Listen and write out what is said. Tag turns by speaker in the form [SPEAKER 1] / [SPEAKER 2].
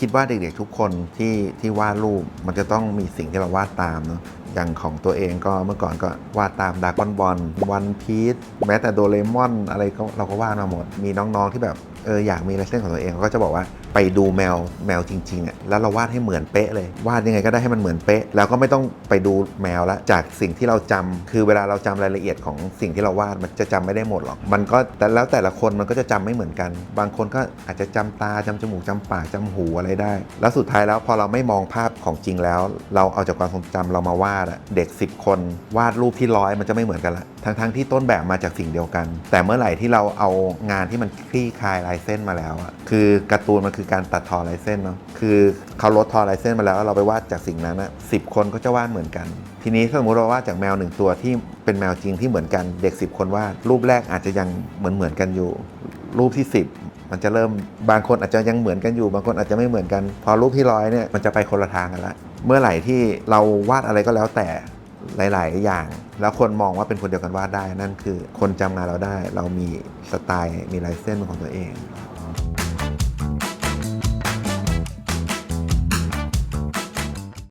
[SPEAKER 1] คิดว่าเด็กๆทุกคนที่ที่วาดรูปมันจะต้องมีสิ่งที่เราวาดตามเนาะอย่างของตัวเองก็เมื่อก่อนก็วาดตามดากอนบอลวันพีซแม้แต่โดเรมอนอะไรก็เราก็วาดมาหมด มีน้องๆที่แบบ เอออยากมีลายเส้นของตัวเองเขาก็จะบอกว่าไปดูแมวแมวจริงๆอะแล้วเราวาดให้เหมือนเป๊ะเลยวาดยังไงก็ได้ให้มันเหมือนเป๊ะ แล้วก็ไม่ต้องไปดูแมวละจากสิ่งที่เราจำคือเวลาเราจำรายละเอียดของสิ่งที่เราวาดมันจะจำไม่ได้หมดหรอก มันก็แต่แล้วแต่ละคนมันก็จะจำไม่เหมือนกัน บางคนก็อาจจะจำตาจำจมูกจำปากจำหูอะไรได้ แล้วสุดท้ายแล้วพอเราไม่มองภาพของจริงแล้ว เราเอาจากความทรงจำเรามาวาดอะเด็ก 10 คนวาดรูปที่ร้อยมันจะไม่เหมือนกันละทั้งๆที่ต้นแบบมาจากสิ่งเดียวกัน แต่เมื่อไหร่ที่เราเอางานที่มันคลี่คลายลายเส้นมาแล้วอะคือการ์ตูนมันคือการตัดทอลายเส้นเนาะคือเขาลดทอลายเส้นมาแล้วเราไปวาดจากสิ่งนั้นอะสิบคนก็จะวาดเหมือนกัน ทีนี้ถ้าสมมติเราวาดจากแมวหนึ่งตัวที่เป็นแมวจริงที่เหมือนกันเด็ก 10 คนวาดรูปแรกอาจจะยังเหมือนเหมือนกันอยู่ รูปที่ 10มันจะเริ่มบางคนอาจจะยังเหมือนกันอยู่ บางคนอาจจะไม่เหมือนกัน พอรูปที่ร้อยเนี่ยมันจะไปคนละทางกันละ เมื่อไหร่ที่เราวาดอะไรก็แล้วแต่ หลาย ๆ อย่าง แล้วคนมองว่าเป็นคนเดียวกันวาดได้นั่นคือ คนจำงานเราได้ เรามีสไตล์มีลายเส้นเป็นของตัวเอง